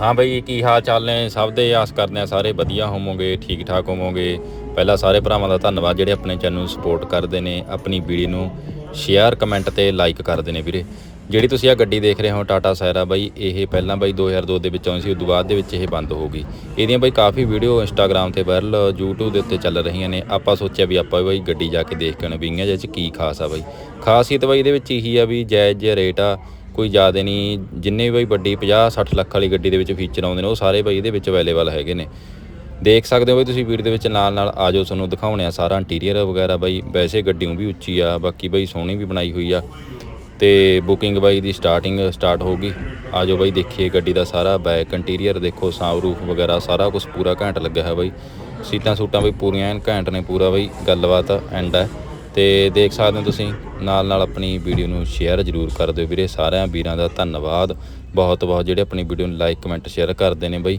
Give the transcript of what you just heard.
ਹਾਂ ਬਈ, ਕੀ ਹਾਲ ਚਾਲ ਨੇ? ਸਭ ਦੇ ਆਸ ਕਰਦੇ ਆ ਸਾਰੇ ਵਧੀਆ ਹੋਵੋਗੇ, ਠੀਕ ਠਾਕ ਹੋਵੋਗੇ। ਪਹਿਲਾਂ ਸਾਰੇ ਭਰਾਵਾਂ ਦਾ ਧੰਨਵਾਦ ਜਿਹੜੇ ਆਪਣੇ ਚੈਨਲ ਨੂੰ ਸਪੋਰਟ ਕਰਦੇ ਨੇ, ਆਪਣੀ ਵੀਡੀਓ ਨੂੰ ਸ਼ੇਅਰ ਕਮੈਂਟ ਤੇ ਲਾਈਕ ਕਰਦੇ ਨੇ ਵੀਰੇ। ਜਿਹੜੀ ਤੁਸੀਂ ਆ ਗੱਡੀ ਦੇਖ ਰਹੇ ਹੋ ਟਾਟਾ ਸਾਇਰਾ ਬਾਈ, ਇਹ ਪਹਿਲਾਂ ਬਾਈ 2002 ਦੇ ਵਿੱਚ ਆਉਂਦੀ ਸੀ, ਉਦੋਂ ਬਾਅਦ ਦੇ ਵਿੱਚ ਇਹ ਬੰਦ ਹੋ ਗਈ। ਇਹਦੀਆਂ ਬਾਈ ਕਾਫੀ ਵੀਡੀਓ ਇੰਸਟਾਗ੍ਰam ਤੇ ਵਾਇਰਲ YouTube ਦੇ ਉੱਤੇ ਚੱਲ ਰਹੀਆਂ ਨੇ। ਆਪਾਂ ਸੋਚਿਆ ਵੀ ਆਪਾਂ ਵੀ ਬਾਈ ਗੱਡੀ ਜਾ ਕੇ ਦੇਖ ਕੇ ਆਉਣਾ ਵੀ ਇਹਨਾਂ ਜਿਹੇ ਚ ਕੀ ਖਾਸ ਆ ਬਾਈ। ਖਾਸੀਅਤ ਬਾਈ ਇਹਦੇ ਵਿੱਚ ਇਹੀ ਆ ਵੀ ਜਾਇਜ਼ ਜਿਹਾ ਰੇਟ ਆ। ਕੋਈ ਜ਼ਿਆਦਾ ਨਹੀਂ, ਜਿੰਨੇ ਵੀ ਬਾਈ ਵੱਡੀ 50 60 ਲੱਖ ਵਾਲੀ ਗੱਡੀ ਦੇ ਵਿੱਚ ਫੀਚਰ ਆਉਂਦੇ ਨੇ, ਉਹ ਸਾਰੇ ਬਾਈ ਇਹਦੇ ਵਿੱਚ ਅਵੇਲੇਬਲ ਹੈਗੇ ਨੇ। ਦੇਖ ਸਕਦੇ ਹੋ ਬਈ ਤੁਸੀਂ ਵੀਡੀਓ ਦੇ ਵਿੱਚ ਨਾਲ ਨਾਲ ਆ ਜਾਓ ਤੁਹਾਨੂੰ ਦਿਖਾਉਣੇ ਆ ਸਾਰਾ ਇੰਟੀਰੀਅਰ ਵਗੈਰਾ ਬਾਈ। ਵੈਸੇ ਗੱਡੀ ਵੀ ਉੱਚੀ ਆ, ਬਾਕੀ ਬਈ ਸੋਹਣੀ ਵੀ ਬਣਾਈ ਹੋਈ ਆ। ਤੇ ਬੁਕਿੰਗ ਬਾਈ ਦੀ ਸਟਾਰਟਿੰਗ ਸਟਾਰਟ ਹੋ ਗਈ ਜਾਓ ਬਾਈ ਦੇਖੀਏ ਗੱਡੀ ਦਾ ਸਾਰਾ ਬੈਕ ਇੰਟੀਰੀਅਰ ਦੇਖੋ ਸਾਊ ਵਗੈਰਾ, ਸਾਰਾ ਕੁਝ ਪੂਰਾ ਘੈਂਟ ਲੱਗਿਆ ਹੈ ਬਾਈ। ਸੀਟਾਂ ਸੂਟਾਂ ਬਈ ਪੂਰੀਆਂ ਐਨ ਘੈਂਟ ਨੇ ਪੂਰਾ ਬਾਈ, ਗੱਲਬਾਤ ਐਂਡ ਹੈ ਤੇ ਦੇਖ ਸਕਦੇ ਹੋ ਤੁਸੀਂ ਨਾਲ ਨਾਲ ਆਪਣੀ ਵੀਡੀਓ ਨੂੰ ਸ਼ੇਅਰ ਜ਼ਰੂਰ ਕਰ ਦਿਓ ਵੀਰੇ। ਸਾਰਿਆਂ ਵੀਰਾਂ ਦਾ ਧੰਨਵਾਦ। ਬਹੁਤ ਬਹੁਤ ਜਿਹੜੇ ਆਪਣੀ ਵੀਡੀਓ ਨੂੰ ਲਾਈਕ ਕਮੈਂਟ ਸ਼ੇਅਰ ਕਰਦੇ ਨੇ ਬਾਈ।